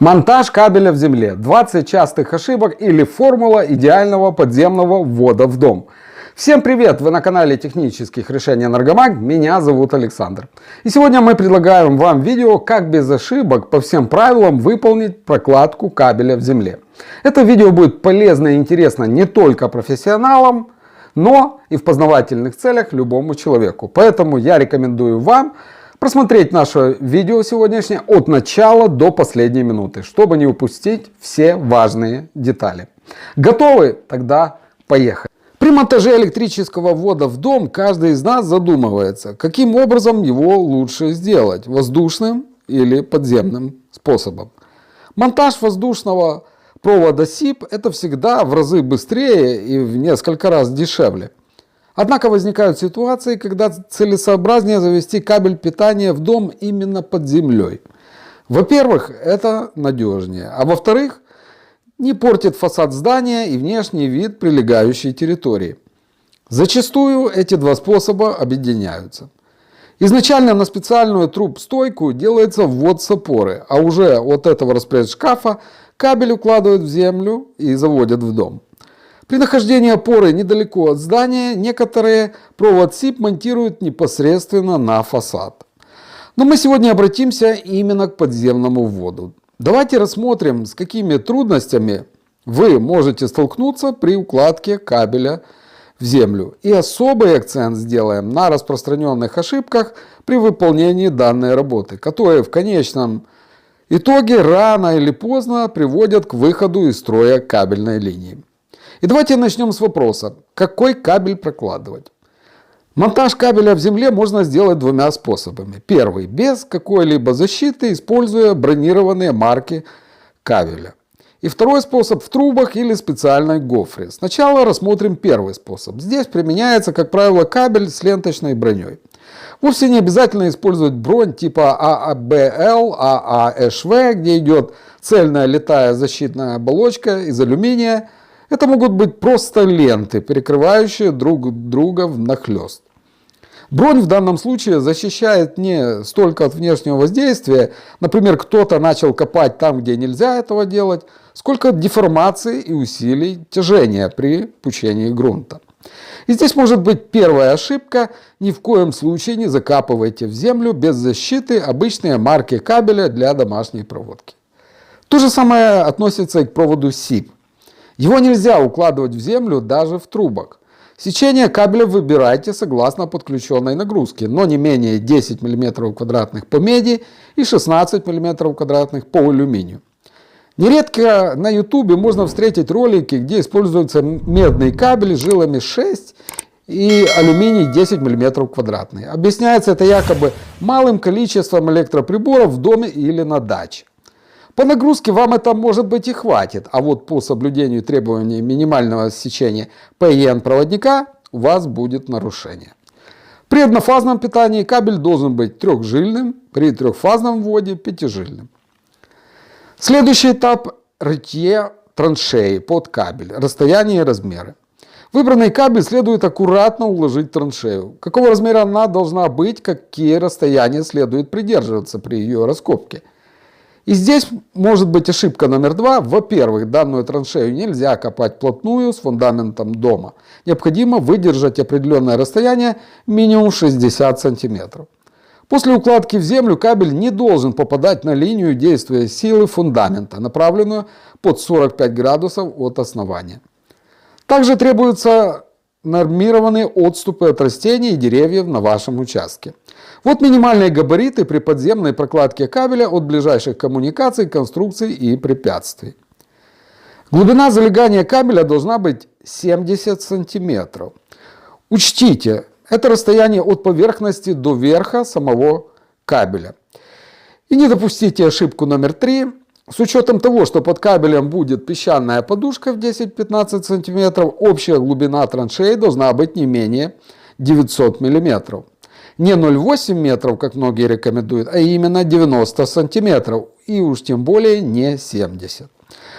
Монтаж кабеля в земле. 20 частых ошибок или формула идеального подземного ввода в дом. Всем привет! Вы на канале технических решений Энергомаг. Меня зовут Александр. И сегодня мы предлагаем вам видео, как без ошибок по всем правилам выполнить прокладку кабеля в земле. Это видео будет полезно и интересно не только профессионалам, но и в познавательных целях любому человеку. Поэтому я рекомендую вам просмотреть наше видео сегодняшнее от начала до последней минуты, чтобы не упустить все важные детали. Готовы? Тогда поехали. При монтаже электрического ввода в дом каждый из нас задумывается, каким образом его лучше сделать, воздушным или подземным способом. Монтаж воздушного провода СИП это всегда в разы быстрее и в несколько раз дешевле. Однако возникают ситуации, когда целесообразнее завести кабель питания в дом именно под землей. Во-первых, это надежнее, а во-вторых, не портит фасад здания и внешний вид прилегающей территории. Зачастую эти два способа объединяются. Изначально на специальную труб-стойку делается ввод с опоры, а уже от этого распред-шкафа кабель укладывают в землю и заводят в дом. При нахождении опоры недалеко от здания некоторые провод СИП монтируют непосредственно на фасад. Но мы сегодня обратимся именно к подземному вводу. Давайте рассмотрим, с какими трудностями вы можете столкнуться при укладке кабеля в землю. И особый акцент сделаем на распространенных ошибках при выполнении данной работы, которые в конечном итоге рано или поздно приводят к выходу из строя кабельной линии. И давайте начнем с вопроса, какой кабель прокладывать. Монтаж кабеля в земле можно сделать двумя способами. Первый – без какой-либо защиты, используя бронированные марки кабеля. И второй способ – в трубах или специальной гофре. Сначала рассмотрим первый способ. Здесь применяется, как правило, кабель с ленточной броней. Вовсе не обязательно использовать бронь типа ААБЛ, ААШВ, где идет цельная литая защитная оболочка из алюминия, это могут быть просто ленты, перекрывающие друг друга внахлёст. Бронь в данном случае защищает не столько от внешнего воздействия, например, кто-то начал копать там, где нельзя этого делать, сколько от деформации и усилий тяжения при пучении грунта. И здесь может быть первая ошибка. Ни в коем случае не закапывайте в землю без защиты обычные марки кабеля для домашней проводки. То же самое относится и к проводу СИП. Его нельзя укладывать в землю даже в трубах. Сечение кабеля выбирайте согласно подключенной нагрузке, но не менее 10 мм квадратных по меди и 16 мм квадратных по алюминию. Нередко на ютубе можно встретить ролики, где используется медный кабель с жилами 6 и алюминий 10 мм квадратный. Объясняется это якобы малым количеством электроприборов в доме или на даче. По нагрузке вам это может быть и хватит, а вот по соблюдению требований минимального сечения ПН проводника у вас будет нарушение. При однофазном питании кабель должен быть трехжильным, при трехфазном вводе пятижильным. Следующий этап – рытье траншеи под кабель, расстояние и размеры. Выбранный кабель следует аккуратно уложить в траншею. Какого размера она должна быть, какие расстояния следует придерживаться при ее раскопке – и здесь может быть ошибка номер два. Во-первых, данную траншею нельзя копать плотную с фундаментом дома. Необходимо выдержать определенное расстояние минимум 60 сантиметров. После укладки в землю кабель не должен попадать на линию действия силы фундамента, направленную под 45 градусов от основания. Также требуются нормированные отступы от растений и деревьев на вашем участке. Вот минимальные габариты при подземной прокладке кабеля от ближайших коммуникаций, конструкций и препятствий. Глубина залегания кабеля должна быть 70 сантиметров. Учтите, это расстояние от поверхности до верха самого кабеля. И не допустите ошибку номер три. С учетом того, что под кабелем будет песчаная подушка в 10-15 см, общая глубина траншеи должна быть не менее 900 мм не 0,8 метров, как многие рекомендуют, а именно 90 сантиметров, и уж тем более не 70.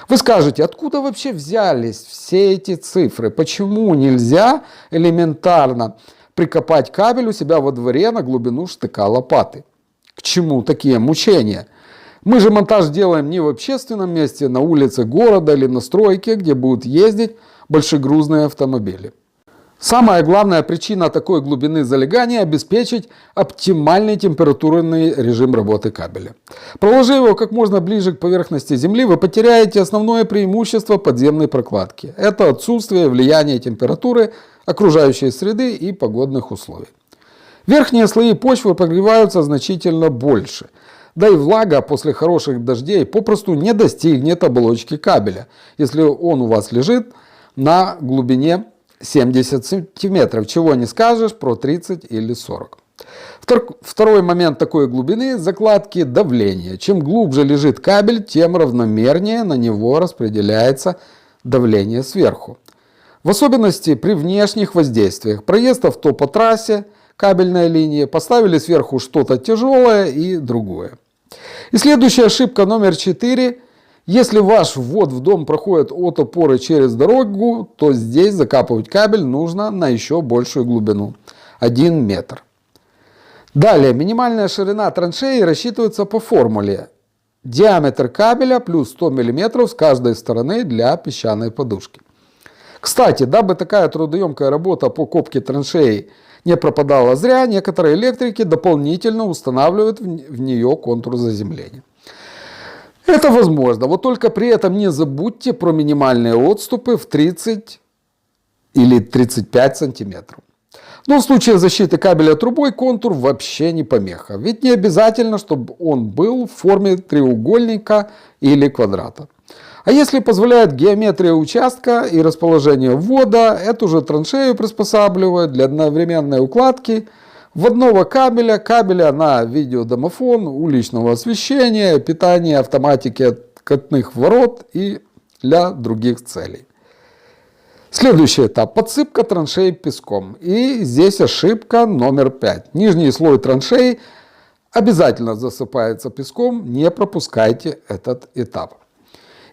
Вы скажете, откуда вообще взялись все эти цифры? Почему нельзя элементарно прикопать кабель у себя во дворе на глубину штыка лопаты? К чему такие мучения? Мы же монтаж делаем не в общественном месте, на улице города или на стройке, где будут ездить большегрузные автомобили. Самая главная причина такой глубины залегания – обеспечить оптимальный температурный режим работы кабеля. Проложив его как можно ближе к поверхности Земли, вы потеряете основное преимущество подземной прокладки. Это отсутствие влияния температуры окружающей среды и погодных условий. Верхние слои почвы прогреваются значительно больше. Да и влага после хороших дождей попросту не достигнет оболочки кабеля, если он у вас лежит на глубине 70 сантиметров, чего не скажешь про 30 или 40. Второй момент такой глубины закладки давления. Чем глубже лежит кабель, тем равномернее на него распределяется давление сверху. В особенности при внешних воздействиях. Проезд авто по трассе, кабельная линия, поставили сверху что-то тяжелое и другое. И следующая ошибка номер 4 если ваш ввод в дом проходит от опоры через дорогу, то здесь закапывать кабель нужно на еще большую глубину – 1 метр. Далее, минимальная ширина траншеи рассчитывается по формуле. Диаметр кабеля плюс 100 мм с каждой стороны для песчаной подушки. Кстати, дабы такая трудоемкая работа по копке траншеи не пропадала зря, некоторые электрики дополнительно устанавливают в нее контур заземления. Это возможно. Вот только при этом не забудьте про минимальные отступы в 30 или 35 сантиметров. Но в случае защиты кабеля трубой контур вообще не помеха. Ведь не обязательно, чтобы он был в форме треугольника или квадрата. А если позволяет геометрия участка и расположение ввода, эту же траншею приспосабливают для одновременной укладки – вводного кабеля, кабеля на видеодомофон, уличного освещения, питания, автоматики откатных ворот и для других целей. Следующий этап – подсыпка траншеи песком. И здесь ошибка номер 5. Нижний слой траншеи обязательно засыпается песком, не пропускайте этот этап.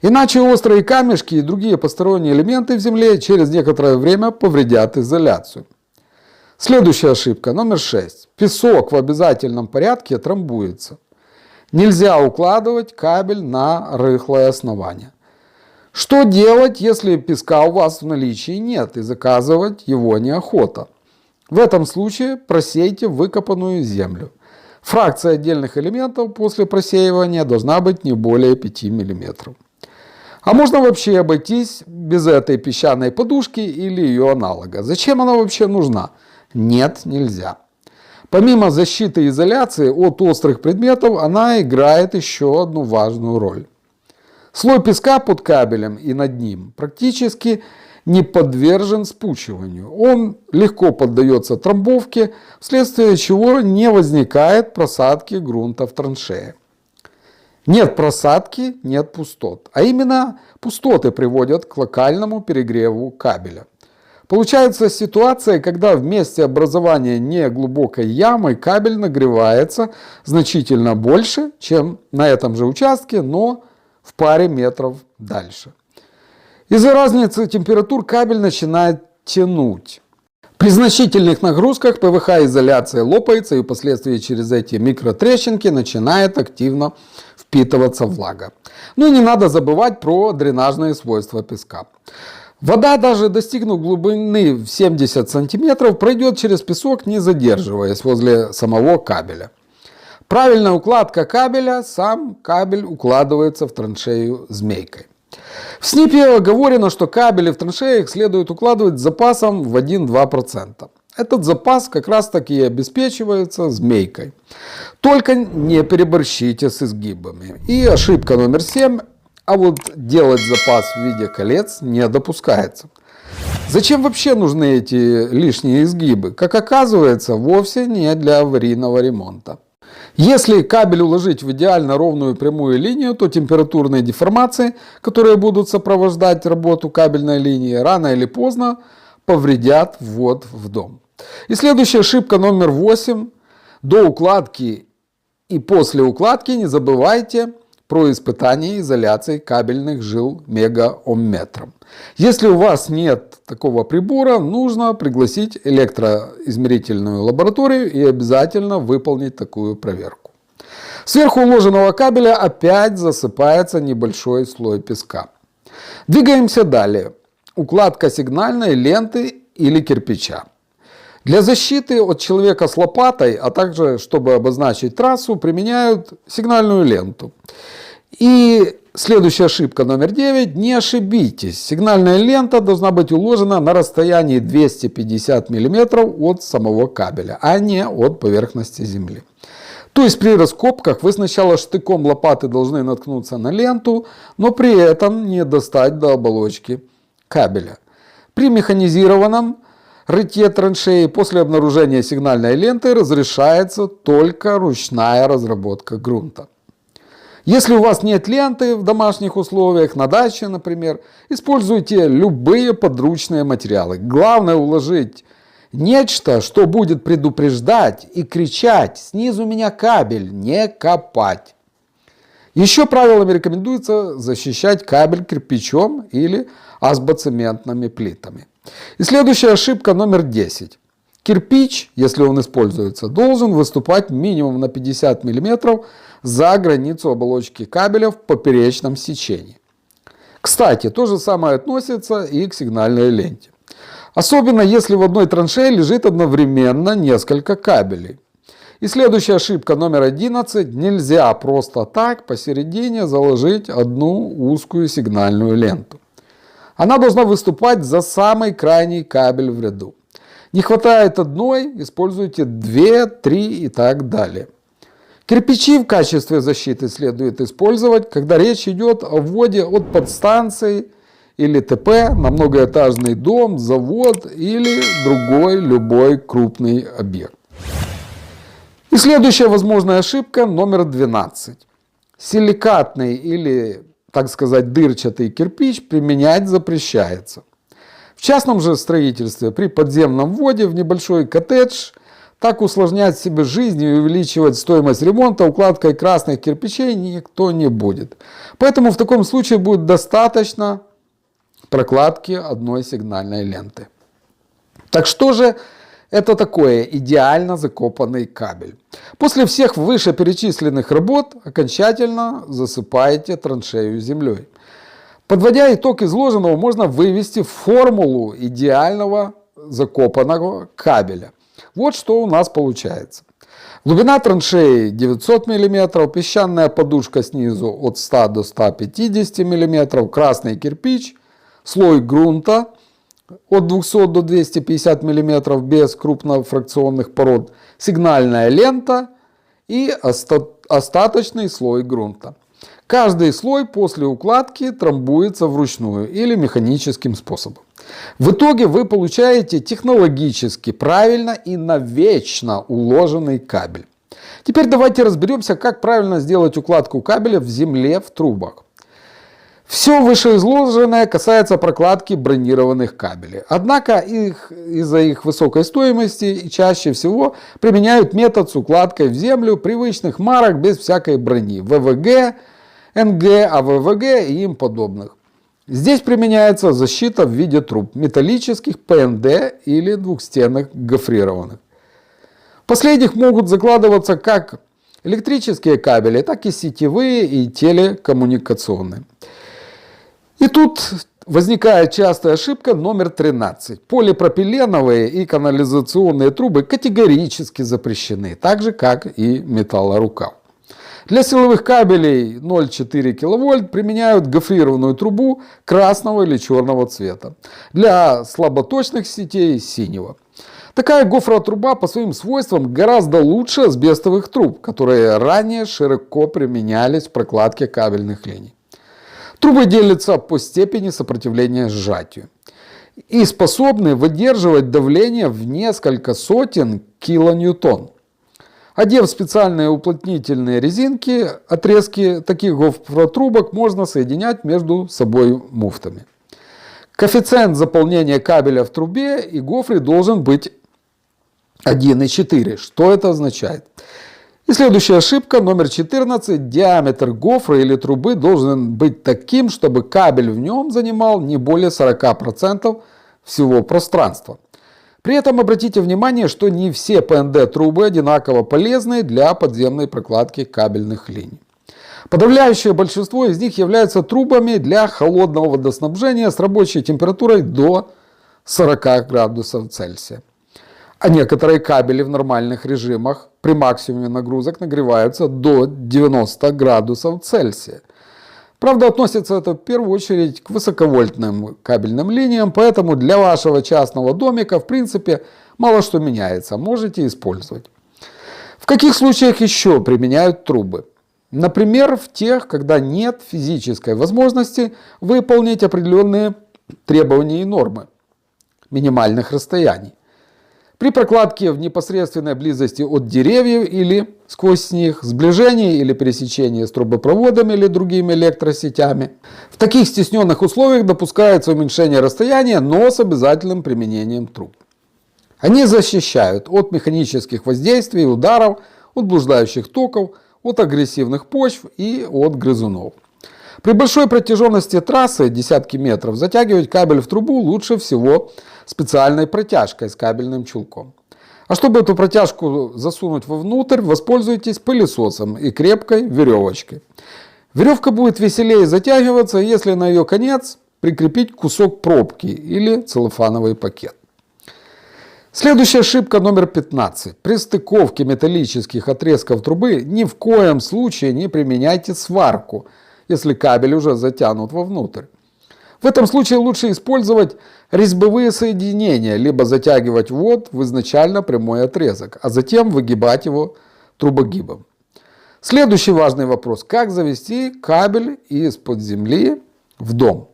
Иначе острые камешки и другие посторонние элементы в земле через некоторое время повредят изоляцию. Следующая ошибка, номер 6. Песок в обязательном порядке трамбуется. Нельзя укладывать кабель на рыхлое основание. Что делать, если песка у вас в наличии нет и заказывать его неохота? В этом случае просейте выкопанную землю. Фракция отдельных элементов после просеивания должна быть не более 5 мм. А можно вообще обойтись без этой песчаной подушки или ее аналога. Зачем она вообще нужна? Нет, нельзя. Помимо защиты и изоляции от острых предметов, она играет еще одну важную роль. Слой песка под кабелем и над ним практически не подвержен спучиванию. Он легко поддается трамбовке, вследствие чего не возникает просадки грунта в траншее. Нет просадки, нет пустот. А именно пустоты приводят к локальному перегреву кабеля. Получается ситуация, когда в месте образования неглубокой ямы кабель нагревается значительно больше, чем на этом же участке, но в паре метров дальше. Из-за разницы температур кабель начинает тянуть. При значительных нагрузках ПВХ-изоляция лопается и впоследствии через эти микротрещинки начинает активно впитываться влага. Ну и не надо забывать про дренажные свойства песка. Вода, даже достигнув глубины в 70 сантиметров, пройдет через песок, не задерживаясь возле самого кабеля. Правильная укладка кабеля, сам кабель укладывается в траншею змейкой. В СНИПе оговорено, что кабели в траншеях следует укладывать с запасом в 1-2%. Этот запас как раз таки и обеспечивается змейкой. Только не переборщите с изгибами. И ошибка номер 7 а вот делать запас в виде колец не допускается. Зачем вообще нужны эти лишние изгибы? Как оказывается, вовсе не для аварийного ремонта. Если кабель уложить в идеально ровную прямую линию, то температурные деформации, которые будут сопровождать работу кабельной линии, рано или поздно повредят ввод в дом. И следующая ошибка номер 8. До укладки и после укладки не забывайте про испытание изоляции кабельных жил мегаомметром. Если у вас нет такого прибора, нужно пригласить электроизмерительную лабораторию и обязательно выполнить такую проверку. Сверху уложенного кабеля опять засыпается небольшой слой песка. Двигаемся далее. Укладка сигнальной ленты или кирпича. Для защиты от человека с лопатой, а также чтобы обозначить трассу, применяют сигнальную ленту. И следующая ошибка номер 9. Не ошибитесь. Сигнальная лента должна быть уложена на расстоянии 250 мм от самого кабеля, а не от поверхности земли. То есть при раскопках вы сначала штыком лопаты должны наткнуться на ленту, но при этом не достать до оболочки кабеля. При механизированном рытье траншеи после обнаружения сигнальной ленты разрешается только ручная разработка грунта. Если у вас нет ленты в домашних условиях, на даче, например, используйте любые подручные материалы. Главное уложить Нечто, что будет предупреждать и кричать «снизу меня кабель, не копать». Еще правилами рекомендуется защищать кабель кирпичом или азбоцементными плитами. И следующая ошибка номер 10. Кирпич, если он используется, должен выступать минимум на 50 мм за границу оболочки кабеля в поперечном сечении. Кстати, то же самое относится и к сигнальной ленте. Особенно если в одной траншее лежит одновременно несколько кабелей. И следующая ошибка номер 11. Нельзя просто так посередине заложить одну узкую сигнальную ленту. Она должна выступать за самый крайний кабель в ряду. Не хватает одной, используйте две, три и так далее. Кирпичи в качестве защиты следует использовать, когда речь идет о вводе от подстанции или ТП на многоэтажный дом, завод или другой любой крупный объект. И следующая возможная ошибка номер 12. Силикатный или, так сказать, дырчатый кирпич применять запрещается. В частном же строительстве при подземном вводе в небольшой коттедж так усложнять себе жизнь и увеличивать стоимость ремонта укладкой красных кирпичей никто не будет. Поэтому в таком случае будет достаточно прокладки одной сигнальной ленты. Так что же это такое идеально закопанный кабель? После всех вышеперечисленных работ окончательно засыпаете траншею землей. Подводя итог изложенного, можно вывести формулу идеального закопанного кабеля. Вот что у нас получается. Глубина траншеи 900 мм, песчаная подушка снизу от 100 до 150 мм, красный кирпич – слой грунта от 200 до 250 мм без крупнофракционных пород, сигнальная лента и остаточный слой грунта. Каждый слой после укладки трамбуется вручную или механическим способом. В итоге вы получаете технологически правильно и навечно уложенный кабель. Теперь давайте разберемся, как правильно сделать укладку кабеля в земле в трубах. Все вышеизложенное касается прокладки бронированных кабелей. Однако их, из-за их высокой стоимости чаще всего применяют метод с укладкой в землю привычных марок без всякой брони. ВВГ, НГ, АВВГ и им подобных. Здесь применяется защита в виде труб металлических, ПНД или двухстенных гофрированных. Последних могут закладываться как электрические кабели, так и сетевые и телекоммуникационные. И тут возникает частая ошибка номер 13. Полипропиленовые и канализационные трубы категорически запрещены, так же как и металлорукав. Для силовых кабелей 0,4 кВт применяют гофрированную трубу красного или черного цвета. Для слаботочных сетей синего. Такая гофротруба по своим свойствам гораздо лучше асбестовых труб, которые ранее широко применялись в прокладке кабельных линий. Трубы делятся по степени сопротивления сжатию и способны выдерживать давление в несколько сотен килоньютон. Одев специальные уплотнительные резинки, отрезки таких гофротрубок можно соединять между собой муфтами. Коэффициент заполнения кабеля в трубе и гофре должен быть 1,4. Что это означает? И следующая ошибка, номер 14. Диаметр гофры или трубы должен быть таким, чтобы кабель в нем занимал не более 40% всего пространства. При этом обратите внимание, что не все ПНД-трубы одинаково полезны для подземной прокладки кабельных линий. Подавляющее большинство из них являются трубами для холодного водоснабжения с рабочей температурой до 40 градусов Цельсия. А некоторые кабели в нормальных режимах при максимуме нагрузок нагреваются до 90 градусов Цельсия. Правда, относится это в первую очередь к высоковольтным кабельным линиям, поэтому для вашего частного домика, в принципе, мало что меняется, можете использовать. В каких случаях еще применяют трубы? Например, в тех, когда нет физической возможности выполнить определенные требования и нормы минимальных расстояний. При прокладке в непосредственной близости от деревьев или сквозь них, сближении или пересечении с трубопроводами или другими электросетями. В таких стесненных условиях допускается уменьшение расстояния, но с обязательным применением труб. Они защищают от механических воздействий, ударов, от блуждающих токов, от агрессивных почв и от грызунов. При большой протяженности трассы, десятки метров, затягивать кабель в трубу лучше всего специальной протяжкой с кабельным чулком. А чтобы эту протяжку засунуть вовнутрь, воспользуйтесь пылесосом и крепкой веревочкой. Веревка будет веселее затягиваться, если на ее конец прикрепить кусок пробки или целлофановый пакет. Следующая ошибка номер 15. При стыковке металлических отрезков трубы ни в коем случае не применяйте сварку, если кабель уже затянут вовнутрь. В этом случае лучше использовать резьбовые соединения, либо затягивать вод в изначально прямой отрезок, а затем выгибать его трубогибом. Следующий важный вопрос. Как завести кабель из-под земли в дом?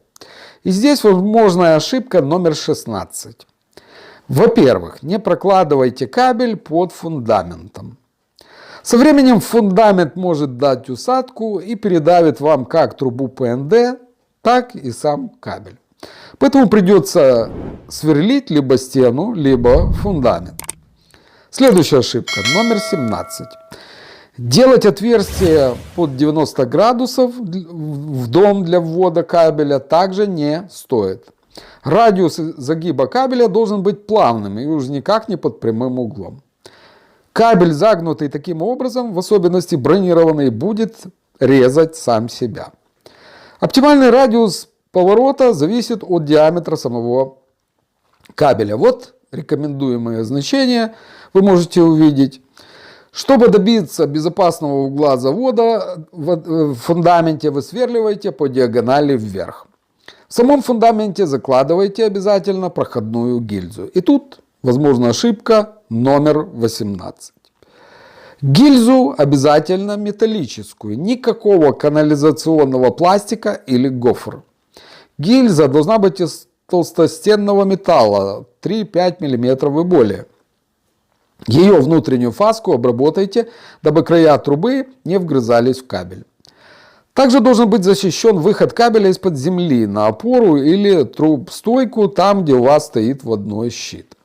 И здесь возможная ошибка номер 16. Во-первых, не прокладывайте кабель под фундаментом. Со временем фундамент может дать усадку и передавит вам как трубу ПНД, так и сам кабель. Поэтому придется сверлить либо стену, либо фундамент. Следующая ошибка, номер 17. Делать отверстие под 90 градусов в дом для ввода кабеля также не стоит. Радиус загиба кабеля должен быть плавным и уж никак не под прямым углом. Кабель, загнутый таким образом, в особенности бронированный, будет резать сам себя. Оптимальный радиус поворота зависит от диаметра самого кабеля. Вот рекомендуемые значения вы можете увидеть. Чтобы добиться безопасного угла завода в фундаменте вы сверливаете по диагонали вверх. В самом фундаменте закладывайте обязательно проходную гильзу. И тут возможна ошибка номер 18. Гильзу обязательно металлическую, никакого канализационного пластика или гофр. Гильза должна быть из толстостенного металла 3-5 мм и более. Ее внутреннюю фаску обработайте, дабы края трубы не вгрызались в кабель. Также должен быть защищен выход кабеля из-под земли на опору или труб стойку там, где у вас стоит вводной щит.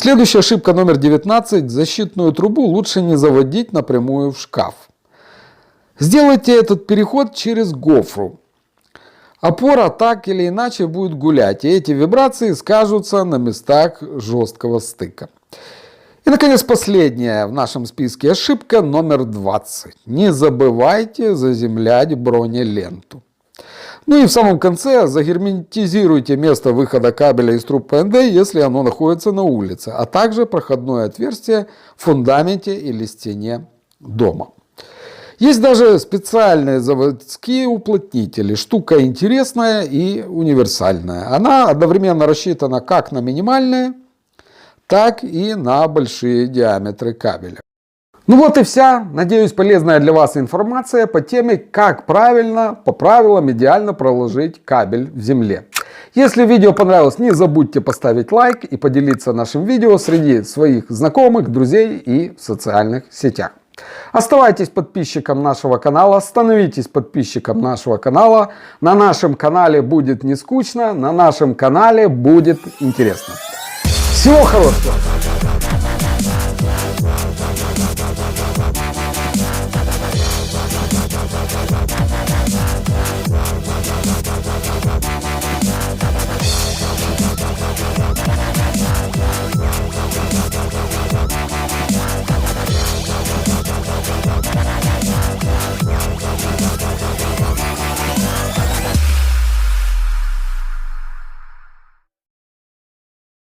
Следующая ошибка номер 19. Защитную трубу лучше не заводить напрямую в шкаф. Сделайте этот переход через гофру. Опора так или иначе будет гулять, и эти вибрации скажутся на местах жесткого стыка. И, наконец, последняя в нашем списке ошибка номер 20. Не забывайте заземлять бронеленту. Ну и в самом конце загерметизируйте место выхода кабеля из труб ПНД, если оно находится на улице, а также проходное отверстие в фундаменте или стене дома. Есть даже специальные заводские уплотнители. Штука интересная и универсальная. Она одновременно рассчитана как на минимальные, так и на большие диаметры кабеля. Ну вот и вся, надеюсь, полезная для вас информация по теме, как правильно, по правилам, идеально проложить кабель в земле. Если видео понравилось, не забудьте поставить лайк и поделиться нашим видео среди своих знакомых, друзей и в социальных сетях. Оставайтесь подписчиком нашего канала, становитесь подписчиком нашего канала. На нашем канале будет не скучно, на нашем канале будет интересно. Всего хорошего!